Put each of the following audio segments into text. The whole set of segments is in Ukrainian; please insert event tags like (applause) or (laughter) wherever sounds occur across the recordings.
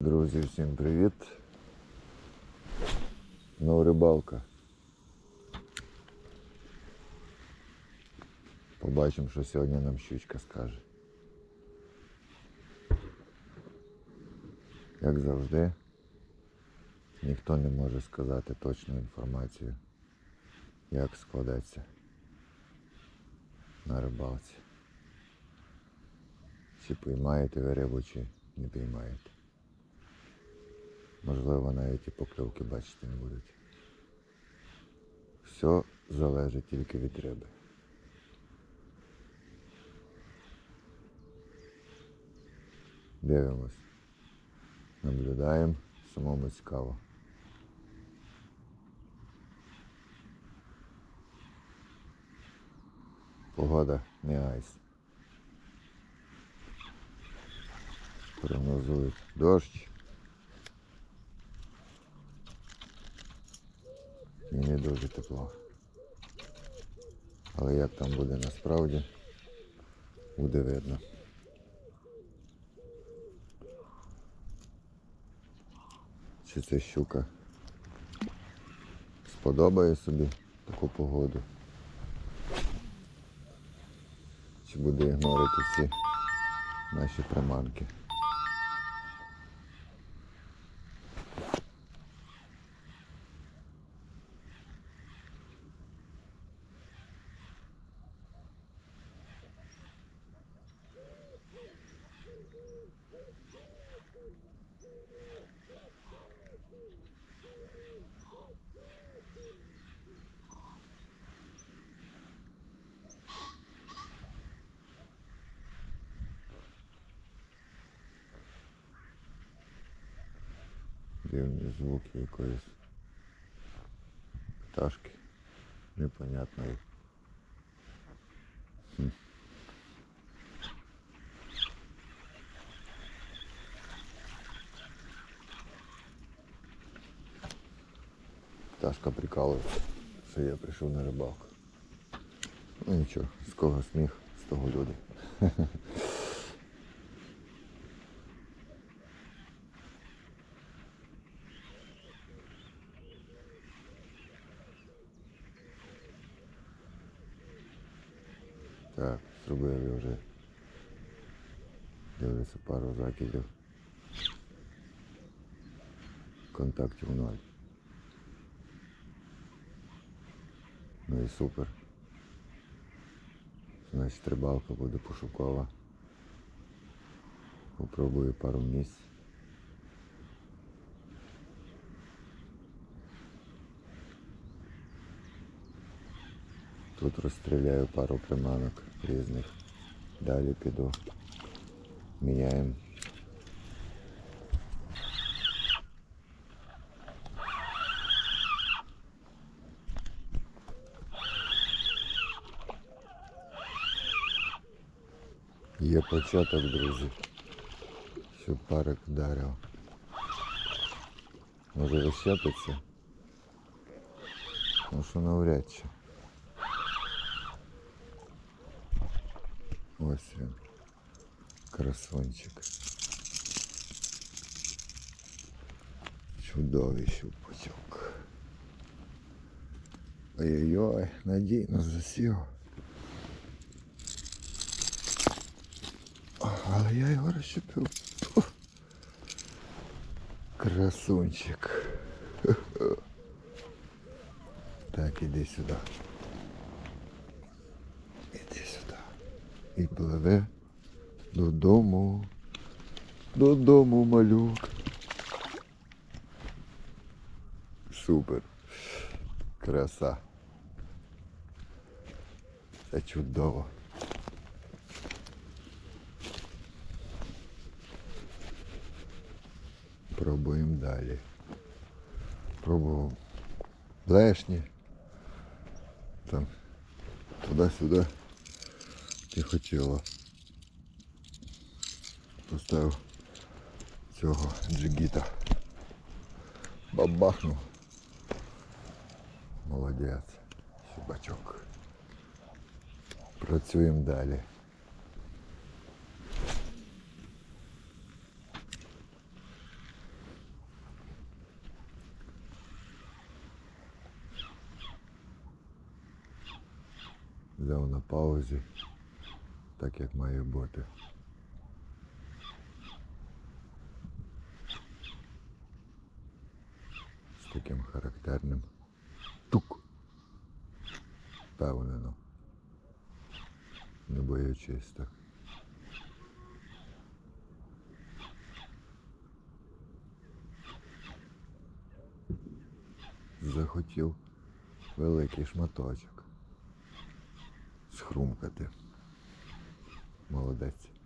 Друзі, всім привіт. Знову рибалка. Побачимо, що сьогодні нам щучка скаже. Як завжди, ніхто не може сказати точну інформацію, як складеться на рибалці. Чи піймаєте ви рибу, чи не піймаєте. Можливо, навіть і покльовки бачити не будуть. Все залежить тільки від риби. Дивимось. Наблюдаємо, самому цікаво. Погода не айс. Прогнозують дощ. Не дуже тепло. Але як там буде насправді, буде видно. Чи ця щука сподобає собі таку погоду? Чи буде ігнорити всі наші приманки? Якоїсь пташки непонятної. Пташка прикалується, що я прийшов на рибалку. Ну нічого, з кого сміх, з того люди. (laughs) пару закидів. Контактів ноль. Ну і супер. Значить рибалка буде пошукова. Попробую пару місць. Тут розстріляю пару приманок різних. Далі піду. Міняємо. Є початок, друзі. Щоб парик вдарив. Може розщепиться? Ну що навряд чи. Ось він. Красончик. Чудовий щупачок. Ой-ой-ой, надійно засів. Але я його розщепив. Красунчик. Так, іди сюди. Іди сюди. І пливе додому. Додому, малюк. Супер. Краса. Це чудово. Пробуємо далі. Пробував блешні. Там туди-сюди не хотіло. Поставив цього джигіта. Бабахнув. Молодець. Щубачок. Працюємо далі. Взяв на паузі, так як має бути. З таким характерним тук. Впевнено. Не боячись так. Захотів великий шматочок. Схрумкати. Молодець.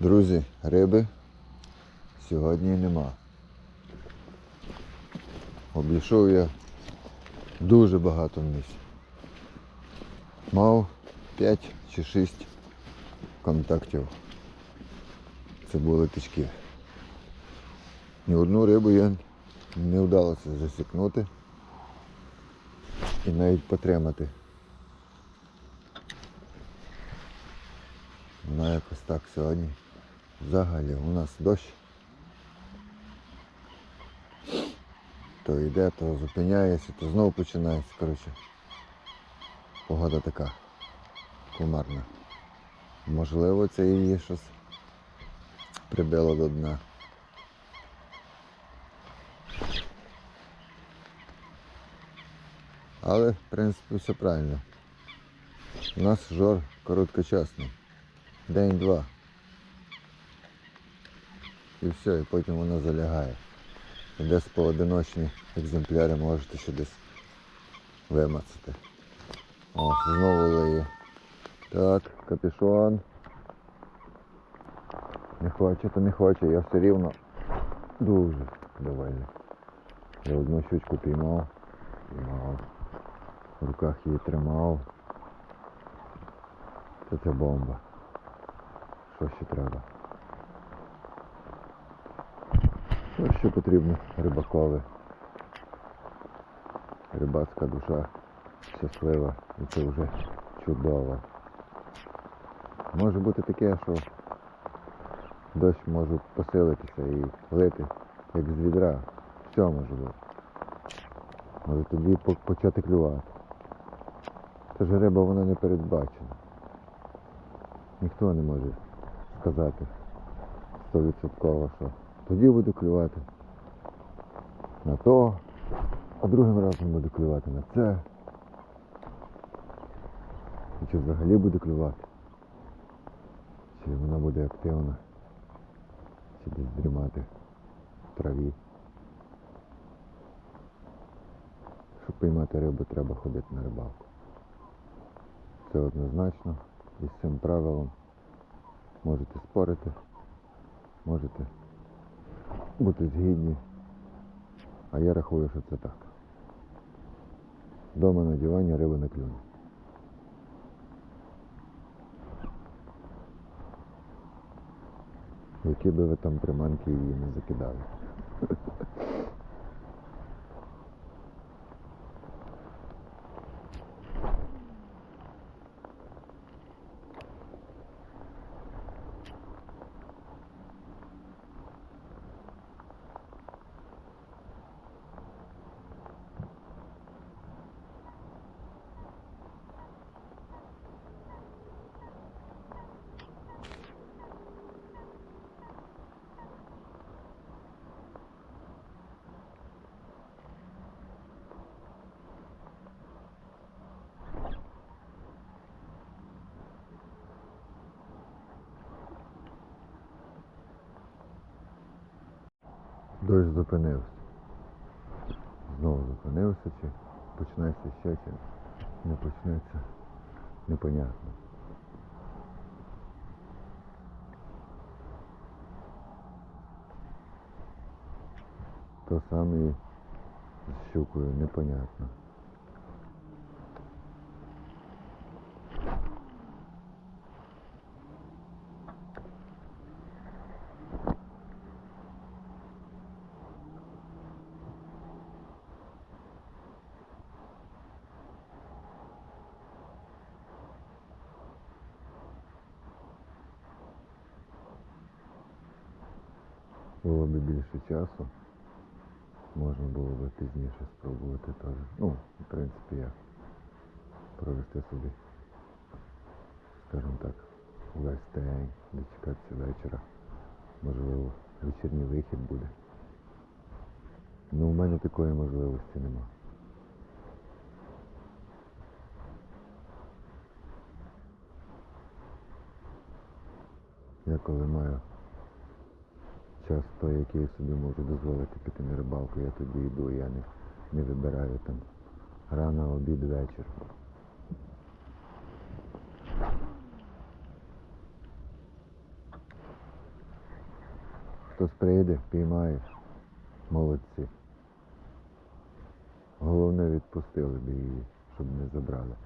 Друзі, риби сьогодні нема. Обійшов я дуже багато місць. Мав 5 чи 6 контактів. Це були тички. Ні одну рибу я не вдалося засікнути і навіть потримати. Ну якось так сьогодні. Взагалі у нас дощ. То йде, то зупиняється, то знову починається. Коротше. Погода така кумарна. Можливо, це її щось прибило до дна. Але, в принципі, все правильно. У нас жор короткочасний. День-два. І все, і потім воно залягає. І десь поодиночні екземпляри можете ще десь вимацати. О, знову лиє. Так, капюшон. Не хоче, то не хоче, я все рівно дуже довольний. Я одну щучку піймав, піймав. В руках її тримав. Це ця бомба. Що ще треба? Що ще потрібно рибакове? Рибацька душа щаслива і це вже чудово. Може бути таке, що дощ може посилитися і лити, як з відра. Все може бути. Може тоді почати клювати. Це ж риба, вона не передбачена. Ніхто не може сказати стовідсотково, що тоді буду клювати на то, а другим разом буду клювати на це. І чи взагалі буде клювати? Чи вона буде активна, чи десь дрімати в траві. Щоб піймати рибу, треба ходити на рибалку. Це однозначно. І з цим правилом можете спорити, можете бути згідні. А я рахую, що це так. Дома на дивані риба не клюне. Які би ви там приманки її не закидали. (laughs) Дощ зупинився. Знову зупинився, чи почнеться ще, чи не почнеться. Непонятно. То саме з щукою, непонятно. Було б більше часу. Можна було б пізніше спробувати теж. Ну, в принципі, як провести собі, скажімо так, весь день, дочекатися вечора. Можливо, вечірній вихід буде. Ну, у мене такої можливості нема. Я коли маю час той, який собі можу дозволити піти на рибалку, я тоді йду, я не, не вибираю там рано, обід, вечір. Хтось прийде, піймає. Молодці. Головне відпустили б її, щоб не забрали.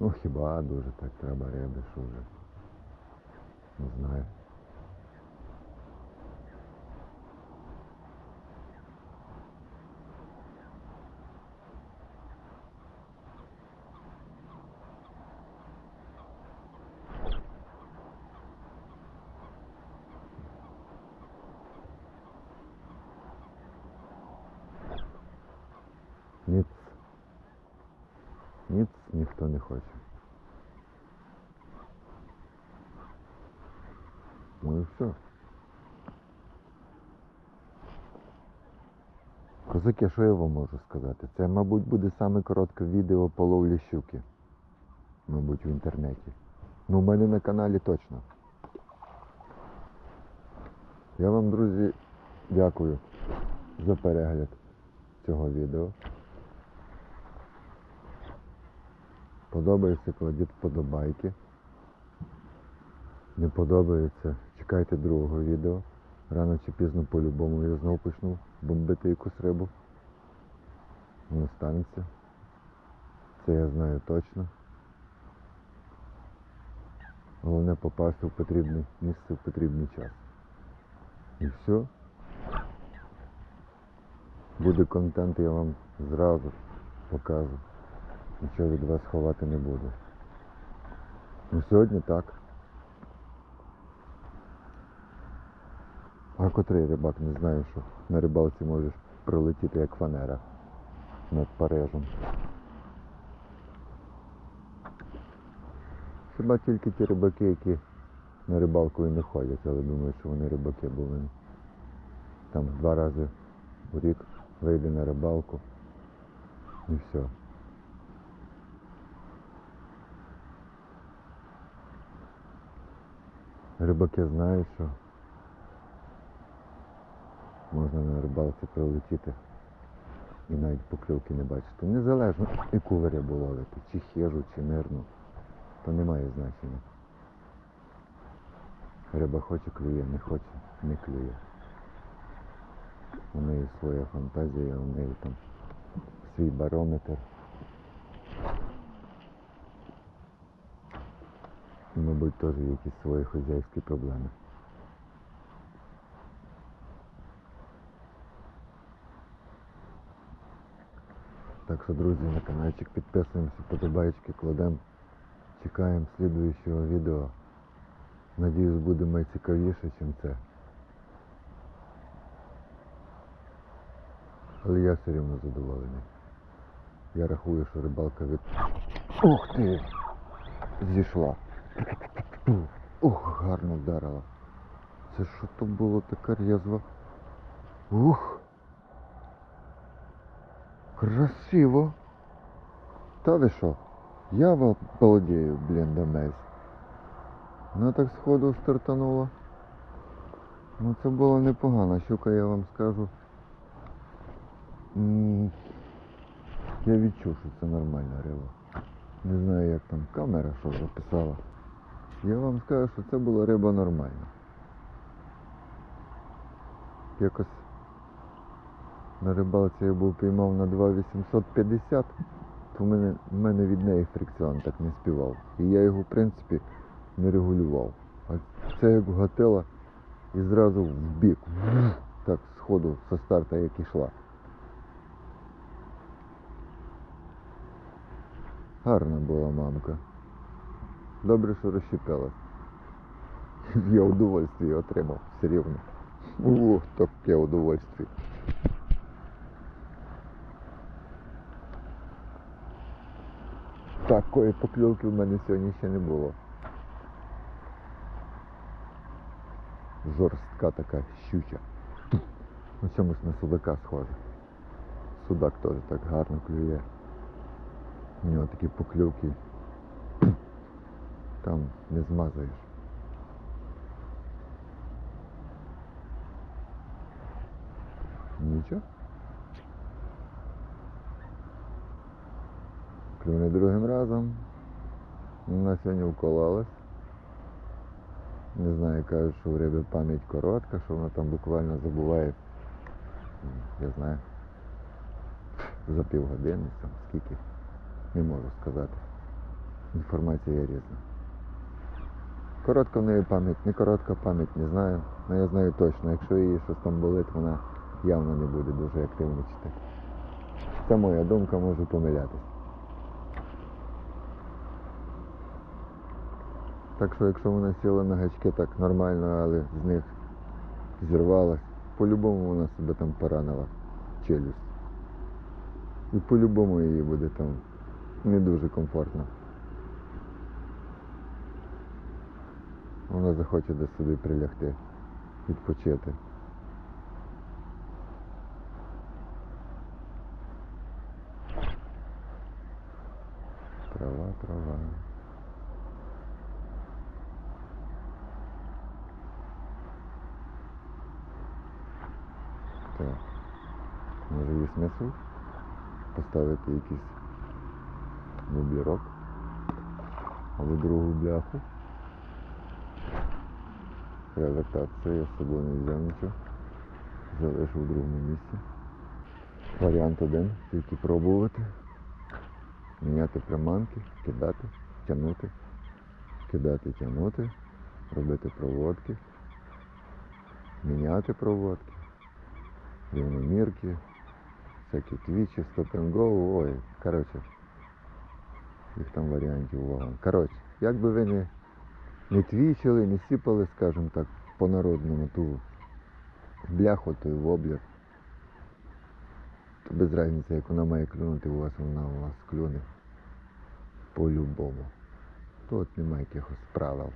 Ну хіба дуже так треба рядиш уже. Не знаю. Ніц. Ніц ніхто не хоче. Ну і все. Козаки, що я вам можу сказати? Це, мабуть, буде саме коротке відео по ловлі щуки. Мабуть, в інтернеті. Ну, у мене на каналі точно. Я вам, друзі, дякую за перегляд цього відео. Подобається, кладіть вподобайки. Не подобається, чекайте другого відео. Рано чи пізно по-любому я знову почну бомбити якусь рибу. Воно станеться. Це я знаю точно. Головне попасти в потрібне місце в потрібний час. І все. Буде контент, я вам зразу покажу. Нічого від вас ховати не буду. Ну сьогодні так. А котрий рибак не знаю, що на рибалці можеш пролетіти як фанера над Парижем. Хіба тільки ті рибаки, які на рибалку і не ходять, але думаю, що вони рибаки, бо вони там два рази у рік вийде на рибалку і все. Рибаки знають, що можна на рибалці прилетіти і навіть покльовки не бачити. Незалежно, яку ви рибу ловите, чи хижу, чи мирну, то не має значення. Риба хоче клює, не хоче, не клює. У неї своя фантазія, у неї там свій барометр. Мабуть, теж якісь свої хазяйські проблеми. Так що, друзі, на каналчик підписуємося, подобайки кладемо. Чекаємо слідуючого відео. Надіюсь, буде найцікавіше, ніж це. Але я все рівно задоволений. Я рахую, що рибалка від... Ух ти! Зійшла. Ух, гарно вдарила. Це що то було така різва? Ух! Красиво! Та ви що? Я ва- балдею, блін, до месь. Вона так сходу стартанула. Ну це було непогано. Щука, я вам скажу. Я відчув, що це нормальна риба. Не знаю, як там камера що записала. Я вам скажу, що це була риба нормальна. Якось на рибалці я був піймав на 2,850, то в мене, в мене від неї фрикціон так не співав. І я його, в принципі, не регулював. А це як гатила і зразу в бік. Так, сходу, со старта як ішла. Гарна була мамка. Добре, що розщепилась. Я удовольствие отримав все рівно. Ух, таке удовольствие. Такої покльовки в мене сьогодні ще не було. Жорстка така щуча. На чомусь на судака схоже. Судак теж так гарно клює. У нього такі покльовки. Там не змазаєш. Нічого. Клюне другим разом. Вона сьогодні вкололась. Не знаю, кажуть, що в риби пам'ять коротка, що вона там буквально забуває, я знаю, за півгодини, там, скільки, не можу сказати. Інформація є різна. Коротка в неї пам'ять, не коротка пам'ять, не знаю. Але я знаю точно, якщо її щось там болить, вона явно не буде дуже активничати. Це моя думка, можу помилятись. Так що якщо вона сіла на гачки так нормально, але з них зірвалась, по-любому вона себе там поранила челюсть. І по-любому їй буде там не дуже комфортно. Вона захоче десь собі прилягти, відпочити. Трава, трава. Так. Смисл поставити якийсь воблерок або другу бляху. Треба вертатися, я з собою не взяв нічого. Залишив в другому місці. Варіант один, тільки пробувати. Міняти приманки, кидати, тягнути, кидати, тягнути, робити проводки, міняти проводки рівномірки, всякі твічі, стоп go, ой, коротше, їх там варіантів вагон. Коротше, як би ви не, не твічили, не сіпали, скажімо так, по-народному ту бляху, то і воблер. То без різниці, як вона має клюнути, у вас вона у вас клюне. По-любому. Тут немає якихось правил.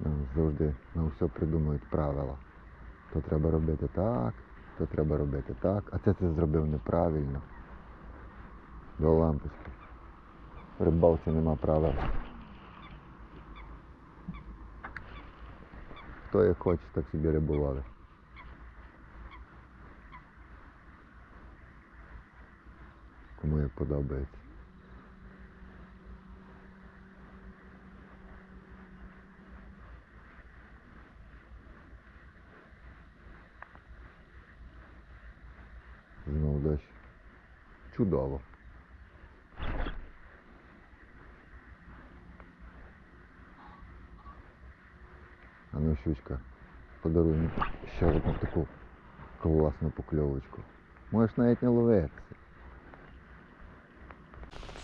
Нам завжди нам все придумують правила. То треба робити так, то треба робити так, а це ти зробив неправильно. До лампочки. В рибалці нема правил. Хто як хоче, так собі рибували. Кому як подобається. Знову дощ. Чудово. А ну, щучка, подаруй мені ще одну таку класну покльовочку. Можеш навіть не ловитися.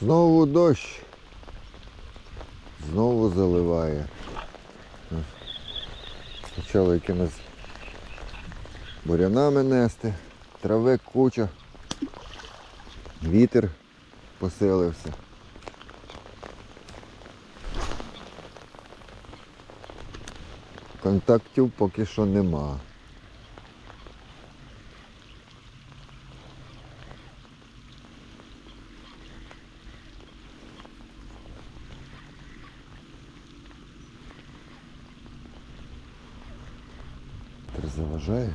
Знову дощ. Знову заливає. Почали якимись бурянами нести, трави куча, вітер посилився. Контактів поки що нема. Заважає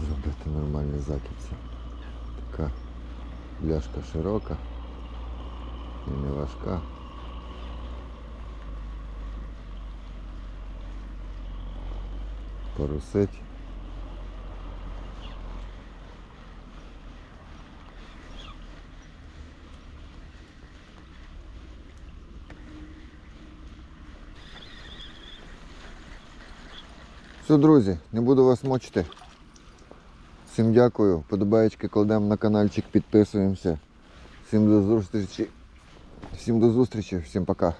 зробити нормальні закидці. Така бляшка широка і не важка. Порусить. Все, друзі, не буду вас мочити. Всім дякую. Подобаєчки кладемо на каналчик, підписуємося. Всім до зустрічі. Всім до зустрічі, всім пока.